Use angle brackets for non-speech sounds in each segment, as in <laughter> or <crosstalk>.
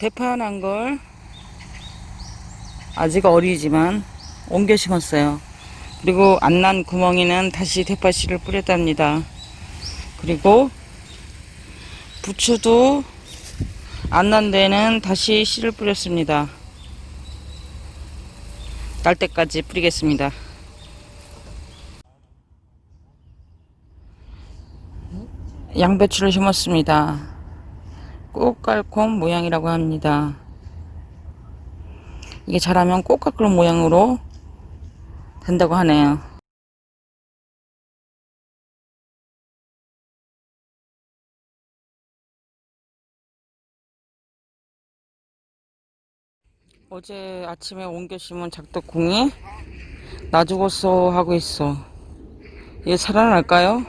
대파난 걸 아직 어리지만 옮겨 심었어요. 그리고 안 난 구멍에는 다시 대파씨를 뿌렸답니다. 그리고 부추도 안 난 데는 다시 씨를 뿌렸습니다. 날 때까지 뿌리겠습니다. 양배추를 심었습니다. 꽃갈콘 모양이라고 합니다. 이게 자라면 꽃갈콘 모양으로 된다고 하네요. 어제 아침에 옮겨 심은 작덕콩이 나 죽었어 하고 있어. 얘 살아날까요?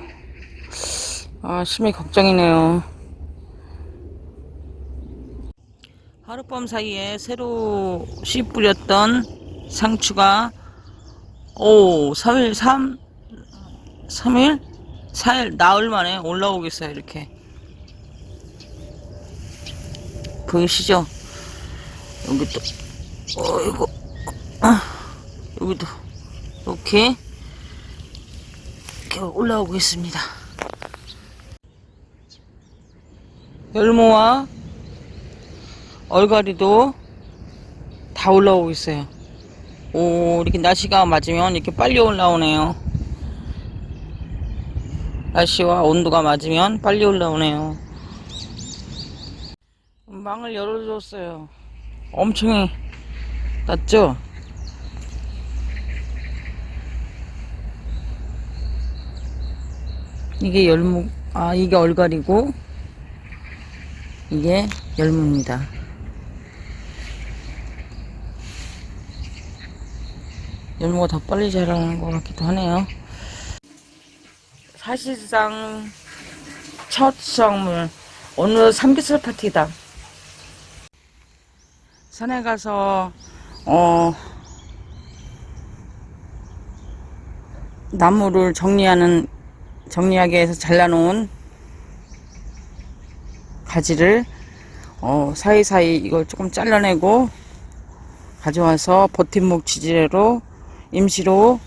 아, 심히 걱정이네요. 하룻밤 사이에 새로 씨 뿌렸던 상추가 오, 3일, 3, 3일? 4일, 나흘 만에 올라오겠어요, 이렇게. 보이시죠? 여기도, 어이구, 아, 여기도, 이렇게, 이렇게 올라오고 있습니다. 열무와 얼갈이도 다 올라오고 있어요. 오, 이렇게 날씨가 맞으면 이렇게 빨리 올라오네요. 날씨와 온도가 맞으면 빨리 올라오네요. 망을 열어줬어요. 엄청 낮죠? 이게 열무, 아, 이게 얼갈이고, 이게 열무입니다. 열무가 더 빨리 자라는 것 같기도 하네요. 사실상 첫 수확물 오늘 삼겹살 파티다. 산에 가서 어 나무를 정리하는 정리하기 위해서 잘라놓은 가지를 어 사이사이 이걸 조금 잘라내고 가져와서 버팀목 지지대로 임시로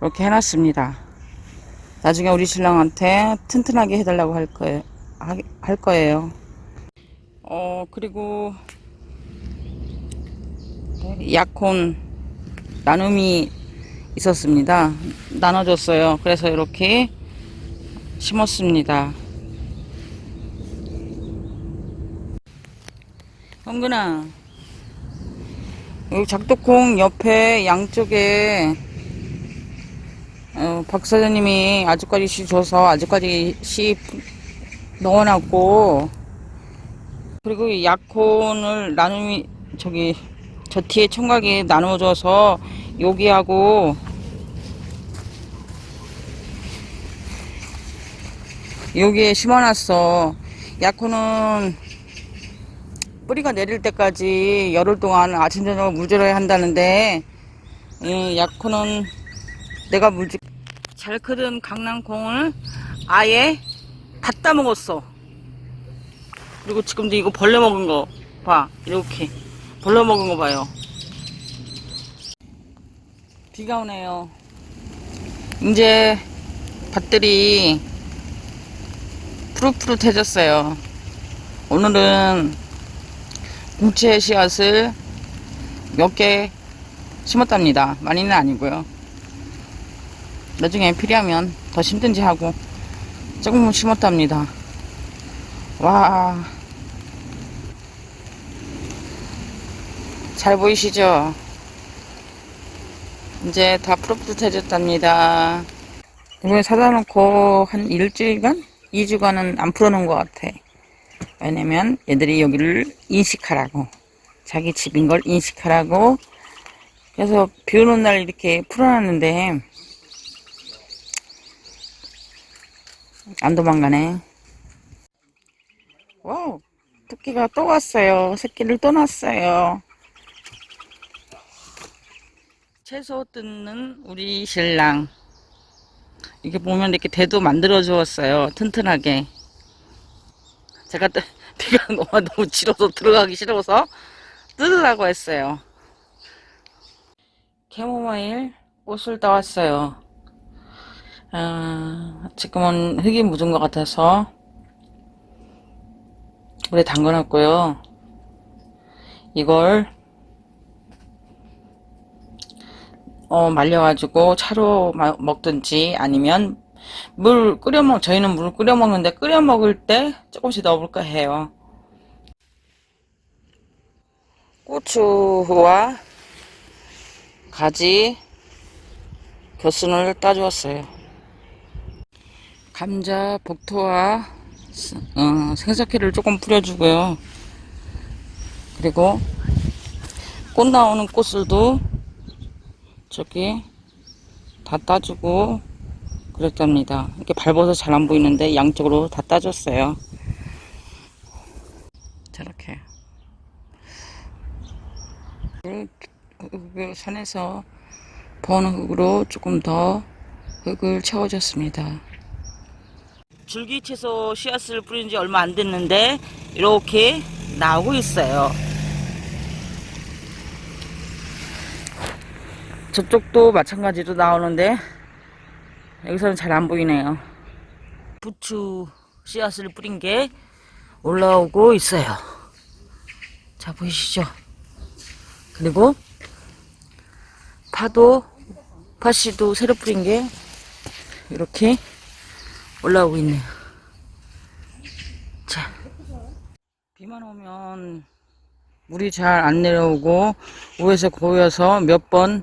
이렇게 해놨습니다. 나중에 우리 신랑한테 튼튼하게 해달라고 할 거예요. 하- 할 거예요. 어 그리고 약혼 나눔이 있었습니다. 나눠줬어요. 그래서 이렇게 심었습니다. 은근아 여기 작두콩 옆에 양쪽에 어, 박 사장님이 아주까지 씨 줘서 아주까지 씨 넣어놨고 그리고 이 약혼을 나눔이 저기 저 뒤에 총각이 나눠줘서 여기하고 여기에 심어놨어. 약혼은 뿌리가 내릴 때까지 열흘 동안 아침 저녁 물 줘야 한다는데 이 약혼은 내가 물잘 크던 강낭콩을 아예 다 따먹었어. 그리고 지금도 이거 벌레 먹은 거 봐. 이렇게 벌레 먹은 거 봐요. 비가 오네요. 이제 밭들이 푸릇푸릇해졌어요. 오늘은 공채 씨앗을 몇 개 심었답니다. 많이는 아니고요. 나중에 필요하면 더 심든지 하고 조금 심었답니다. 와. 잘 보이시죠? 이제 다 푸릇푸릇해졌답니다. 이번에 사다 놓고 한 일주일간? 2주간은 안 풀어놓은 것 같아. 왜냐면 얘들이 여기를 인식하라고. 자기 집인 걸 인식하라고. 그래서 비 오는 날 이렇게 풀어놨는데 안 도망가네. 와우 토끼가 또 왔어요. 새끼를 또 낳았어요. 채소 뜯는 우리 신랑. 이게 보면 이렇게 대도 만들어 주었어요. 튼튼하게 제가 또 <laughs> 비가 너무 너무 지러서 들어가기 싫어서 뜯으라고 했어요. 캐모마일 꽃을 따왔어요. 아, 지금은 흙이 묻은 것 같아서 물에 담궈놨고요. 이걸 어, 말려가지고 차로 마- 먹든지 아니면 물 끓여 먹, 저희는 물 끓여 먹는데 끓여 먹을 때 조금씩 넣어볼까 해요. 고추와 가지, 겨순을 따주었어요. 감자, 복토와 스- 어, 생석회를 조금 뿌려주고요. 그리고 꽃 나오는 꽃을도 저기 다 따주고 그랬답니다. 이렇게 밟아서 잘 안 보이는데 양쪽으로 다 따줬어요. 저렇게. 그, 그 산에서 버는 흙으로 조금 더 흙을 채워줬습니다. 줄기 채소 씨앗을 뿌린 지 얼마 안 됐는데 이렇게 나오고 있어요. 저쪽도 마찬가지로 나오는데 여기서는 잘 안 보이네요. 부추 씨앗을 뿌린 게 올라오고 있어요. 자, 보이시죠? 그리고 파도, 파씨도 새로 뿌린 게 이렇게 올라오고 있네요. 자, 비만 오면 물이 잘 안 내려오고 위에서 고여서 몇번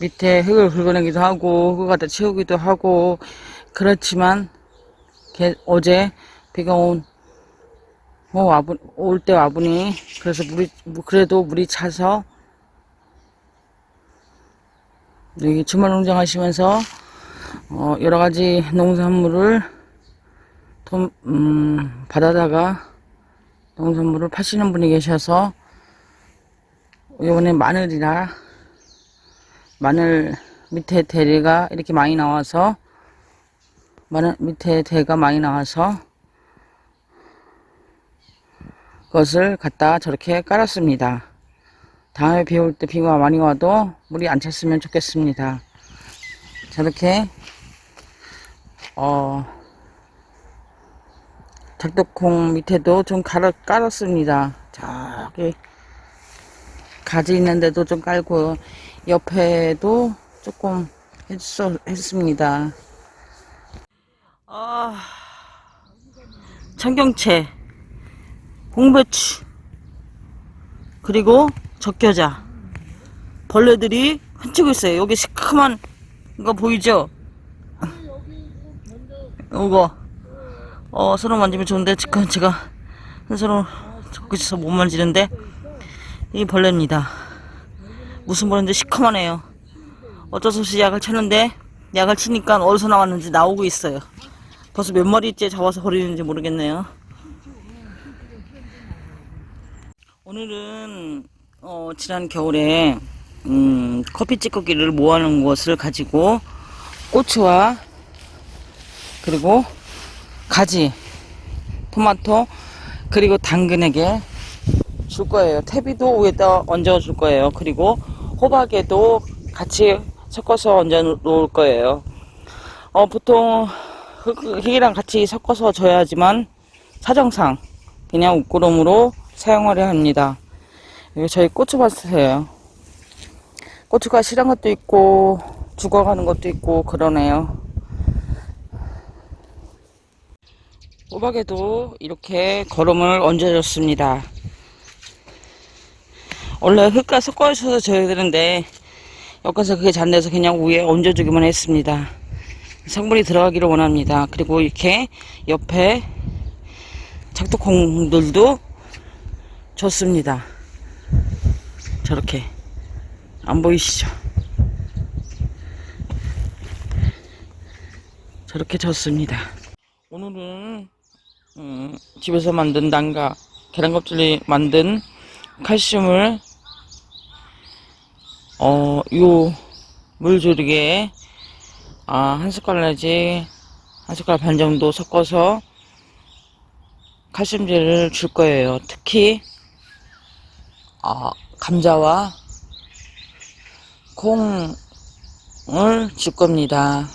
밑에 흙을 긁어내기도 하고 흙을 갖다 채우기도 하고 그렇지만 개- 어제 비가 온 어, 와보, 올때 와보니 그래서 물이 그래도 물이 차서 여기 주말 농장 하시면서 어, 여러 가지 농산물을 돈, 음, 받아다가 농산물을 파시는 분이 계셔서 이번에 마늘이라 마늘 밑에 대리가 이렇게 많이 나와서 마늘 밑에 대가 많이 나와서 그것을 갖다 저렇게 깔았습니다. 다음에 비 올 때 비가 많이 와도 물이 안 찼으면 좋겠습니다. 저렇게 어 작덕콩 밑에도 좀 깔아, 깔았습니다. 저기 가지 있는데도 좀 깔고 옆에도 조금 했어, 했습니다. 아 청경채 홍배추 그리고 적겨자 벌레들이 훔치고 있어요. 여기 시커먼 이거 보이죠? 이거 어 손으로 만지면 좋은데 지금 제가 손으로 잡고 있어서 못 만지는데 이 벌레입니다. 무슨 벌레인데 시커먼해요. 어쩔 수 없이 약을 쳤는데 약을 치니까 어디서 나왔는지 나오고 있어요. 벌써 몇 마리째 잡아서 버리는지 모르겠네요. 오늘은 어, 지난 겨울에 음, 커피 찌꺼기를 모아놓은 것을 가지고 고추와 그리고 가지, 토마토 그리고 당근에게 줄 거예요. 태비도 위에다 얹어 줄 거예요. 그리고 호박에도 같이 섞어서 얹어 놓을 거예요. 어, 보통 흙- 흙이랑 같이 섞어서 줘야지만 사정상 그냥 웃구름으로 사용하려 합니다. 여기 저희 고추밭이에요. 고추가 실한 것도 있고 죽어가는 것도 있고 그러네요. 호박에도 이렇게 거름을 얹어줬습니다. 원래 흙과 섞어주셔서 줘야 되는데 엮어서 그게 잔돼서 그냥 위에 얹어주기만 했습니다. 성분이 들어가기를 원합니다. 그리고 이렇게 옆에 작두콩들도 좋습니다. 저렇게 안 보이시죠? 저렇게 졌습니다. 오늘은 음, 집에서 만든 난가 계란 껍질이 만든 칼슘을 어, 요 물조리개에 아, 한 숟갈 내지 한 숟갈 반 정도 섞어서 칼슘제를 줄 거예요. 특히 어, 감자와 콩을 줄 겁니다.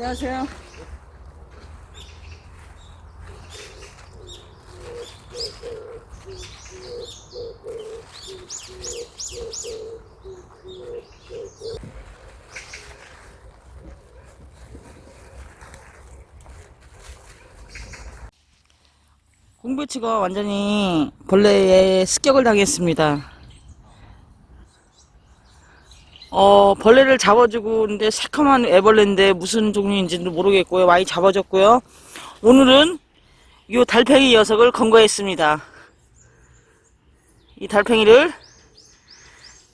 안녕하세요. 공배치가 완전히 벌레에 습격을 당했습니다. 어, 벌레를 잡아주고 있는데 새카만 애벌레인데 무슨 종류인지도 모르겠고요. 많이 잡아줬고요. 오늘은 이 달팽이 녀석을 검거했습니다. 이 달팽이를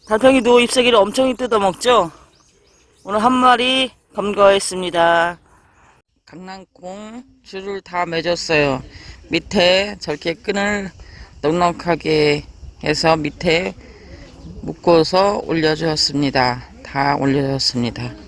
달팽이도 잎사귀를 엄청 뜯어먹죠. 오늘 한 마리 검거했습니다. 강낭콩 줄을 다 맺었어요. 밑에 저렇게 끈을 넉넉하게 해서 밑에 묶어서 올려주었습니다. 다 올려줬습니다.